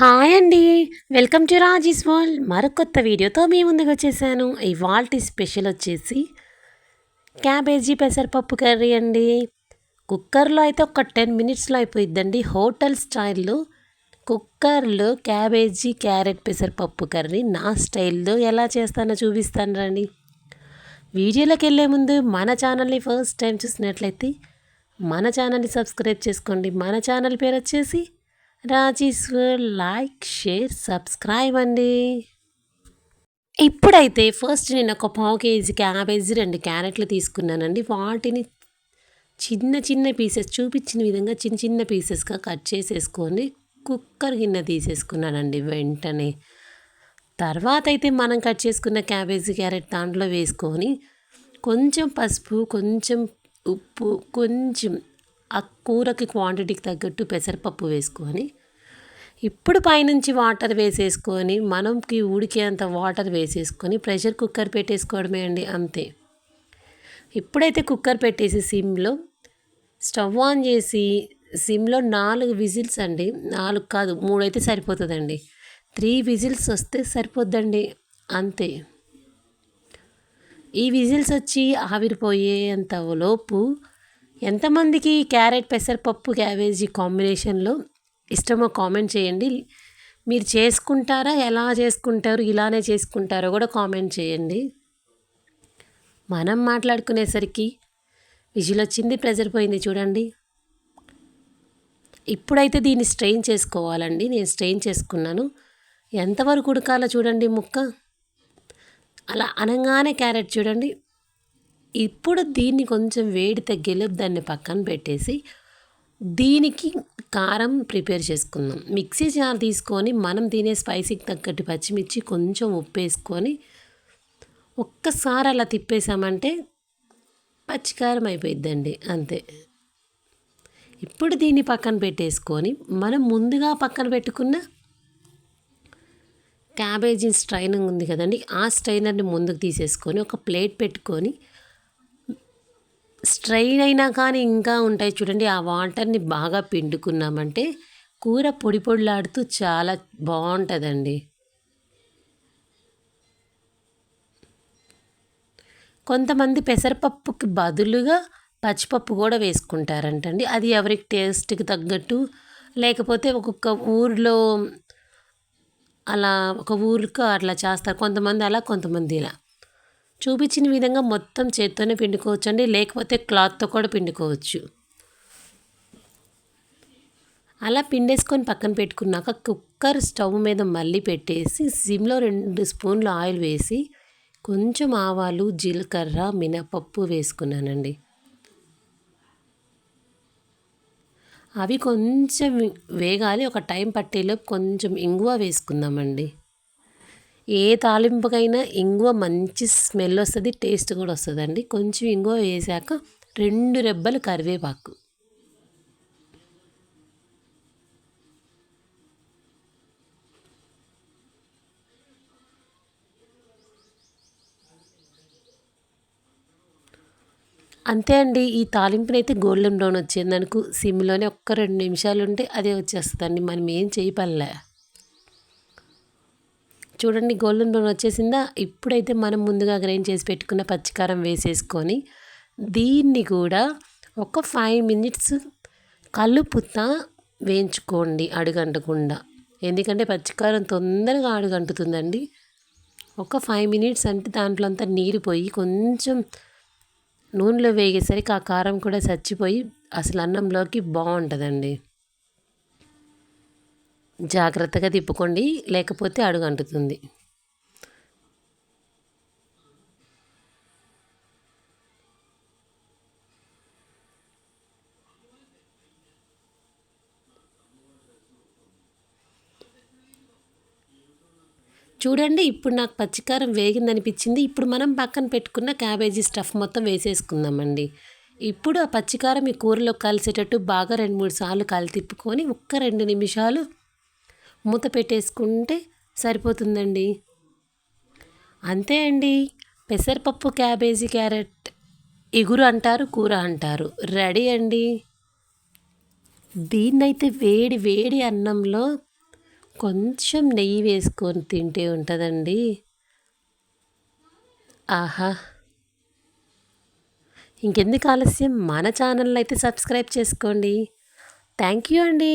Hi అండి. Welcome to Raji's world. మరొకొత్త వీడియోతో మీ ముందుకు వచ్చేసాను. ఇవాల్టి స్పెషల్ వచ్చేసి క్యాబేజీ పెసరపప్పు కర్రీ అండి. కుక్కర్లో అయితే ఒక టెన్ మినిట్స్లో అయిపోయిద్దండి. హోటల్ స్టైల్లో కుక్కర్లో క్యాబేజీ క్యారెట్ పెసరపప్పు కర్రీ నా స్టైల్లో ఎలా చేస్తానో చూపిస్తాను రండి. వీడియోలోకి వెళ్ళే ముందు మన ఛానల్ని ఫస్ట్ టైం చూసినట్లయితే మన ఛానల్ని సబ్స్క్రైబ్ చేసుకోండి. మన ఛానల్ పేరు వచ్చేసి రాజేశ్వర్ లైక్ షేర్ సబ్స్క్రైబ్ అండి. ఇప్పుడైతే ఫస్ట్ నేను ఒక పావు కేజీ క్యాబేజీ రెండు క్యారెట్లు తీసుకున్నానండి. వాటిని చిన్న చిన్న పీసెస్ చూపించిన విధంగా చిన్న చిన్న పీసెస్గా కట్ చేసేసుకొని కుక్కర్ గిన్నె తీసేసుకున్నానండి వెంటనే. తర్వాత అయితే మనం కట్ చేసుకున్న క్యాబేజీ క్యారెట్ దాంట్లో వేసుకొని కొంచెం పసుపు కొంచెం ఉప్పు కొంచెం ఆ కూరకి క్వాంటిటీకి తగ్గట్టు పెసరపప్పు వేసుకొని ఇప్పుడు పైనుంచి వాటర్ వేసేసుకొని మనంకి ఉడికేంత వాటర్ వేసేసుకొని ప్రెషర్ కుక్కర్ పెట్టేసుకోవడమే అండి అంతే. ఇప్పుడైతే కుక్కర్ పెట్టేసి సిమ్లో స్టవ్ ఆన్ చేసి సిమ్లో నాలుగు విజిల్స్ అండి నాలుగు కాదు మూడు అయితే సరిపోతుందండి. త్రీ విజిల్స్ వస్తే సరిపోద్దండి అంతే. ఈ విజిల్స్ వచ్చి ఆవిరిపోయేంత లోపు ఎంతమందికి క్యారెట్ పెసరపప్పు క్యాబేజీ కాంబినేషన్లో ఇష్టమో కామెంట్ చేయండి. మీరు చేసుకుంటారా? ఎలా చేసుకుంటారు? ఇలానే చేసుకుంటారో కూడా కామెంట్ చేయండి. మనం మాట్లాడుకునేసరికి విజులు వచ్చింది ప్రెజర్ పోయింది చూడండి. ఇప్పుడైతే దీన్ని స్ట్రెయిన్ చేసుకోవాలండి. నేను స్ట్రెయిన్ చేసుకున్నాను. ఎంతవరకు ఉడకాలో చూడండి ముక్క. అలా అనగానే క్యారెట్ చూడండి. ఇప్పుడు దీన్ని కొంచెం వేడి తగ్గేలోపు దాన్ని పక్కన పెట్టేసి దీనికి కారం ప్రిపేర్ చేసుకుందాం. మిక్సీ జార్ తీసుకొని మనం తినే స్పైసీకి తగ్గట్టు పచ్చిమిర్చి కొంచెం ఉప్పు వేసుకొని ఒక్కసారి అలా తిప్పేసామంటే పచ్చికారం అయిపోయిద్దండి అంతే. ఇప్పుడు దీన్ని పక్కన పెట్టేసుకొని మనం ముందుగా పక్కన పెట్టుకున్న క్యాబేజీ స్ట్రైనింగ్ ఉంది కదండి ఆ స్ట్రైనర్ని ముందుకు తీసేసుకొని ఒక ప్లేట్ పెట్టుకొని స్ట్రైన్ అయినా కానీ ఇంకా ఉంటాయి. చూడండి ఆ వాటర్ని బాగా పిండుకున్నామంటే కూర పొడి పొడిలాడుతూ చాలా బాగుంటుందండి. కొంతమంది పెసరపప్పుకి బదులుగా పచ్చిపప్పు కూడా వేసుకుంటారంటండి. అది ఎవరికి టేస్ట్కి తగ్గట్టు లేకపోతే ఒక్కొక్క ఊరిలో అలా ఒక ఊరికి అట్లా చేస్తారు. కొంతమంది అలా కొంతమంది ఇలా. చూపించిన విధంగా మొత్తం చేత్తోనే పిండుకోవచ్చు అండి లేకపోతే క్లాత్తో కూడా పిండుకోవచ్చు. అలా పిండేసుకొని పక్కన పెట్టుకున్నాక కుక్కర్ స్టవ్ మీద మళ్ళీ పెట్టేసి సిమ్లో రెండు స్పూన్లు ఆయిల్ వేసి కొంచెం ఆవాలు జీలకర్ర మినపప్పు వేసుకున్నానండి. అవి కొంచెం వేగాలి. ఒక టైం పట్టేలోపు కొంచెం ఇంగువ వేసుకుందామండి. ఏ తాలింపుకైనా ఇంగువ మంచి స్మెల్ వస్తుంది టేస్ట్ కూడా వస్తుందండి. కొంచెం ఇంగువ వేసాక రెండు రెబ్బలు కరివేపాకు. అంతే అండి ఈ తాలింపునైతే గోల్డెన్ బ్రౌన్ వచ్చేందనుకు సిమ్లోనే ఒక్క రెండు నిమిషాలు ఉంటే అదే వచ్చేస్తుందండి. మనం ఏం చేయపల్లే చూడండి గోల్డెన్ బ్రౌన్ వచ్చేసిందా? ఇప్పుడైతే మనం ముందుగా గ్రైండ్ చేసి పెట్టుకున్న పచ్చికారం వేసేసుకొని దీన్ని కూడా ఒక ఫైవ్ మినిట్స్ కలుపుతా వేయించుకోండి అడుగంటకుండా. ఎందుకంటే పచ్చికారం తొందరగా అడుగంటుతుందండి. ఒక ఫైవ్ మినిట్స్ అంటే దాంట్లో అంతా నీరు పోయి కొంచెం నూనెలో వేగేసరికి ఆ కారం కూడా చచ్చిపోయి అసలు అన్నంలోకి బాగుంటుందండి. జాగ్రత్తగా తిప్పుకోండి లేకపోతే అడుగు అంటుతుంది. చూడండి ఇప్పుడు నాకు పచ్చికారం వేగింది అనిపించింది ఇప్పుడు మనం పక్కన పెట్టుకున్న క్యాబేజీ స్టఫ్ మొత్తం వేసేసుకుందామండి. ఇప్పుడు ఆ పచ్చికారం ఈ కూరలో కలిసేటట్టు బాగా రెండు మూడు సార్లు కలి తిప్పుకొని ఒక్క రెండు నిమిషాలు మూత పెట్టేసుకుంటే సరిపోతుందండి. అంతే అండి. పెసరపప్పు క్యాబేజీ క్యారెట్ ఇగురు అంటారు కూర అంటారు. రెడీ అండి. దీన్నైతే వేడి వేడి అన్నంలో కొంచెం నెయ్యి వేసుకొని తింటే ఉంటుందండి. ఆహా! ఇంకెందుకు ఆలస్యం? మన ఛానల్ అయితే సబ్స్క్రైబ్ చేసుకోండి. థ్యాంక్ యూ అండి.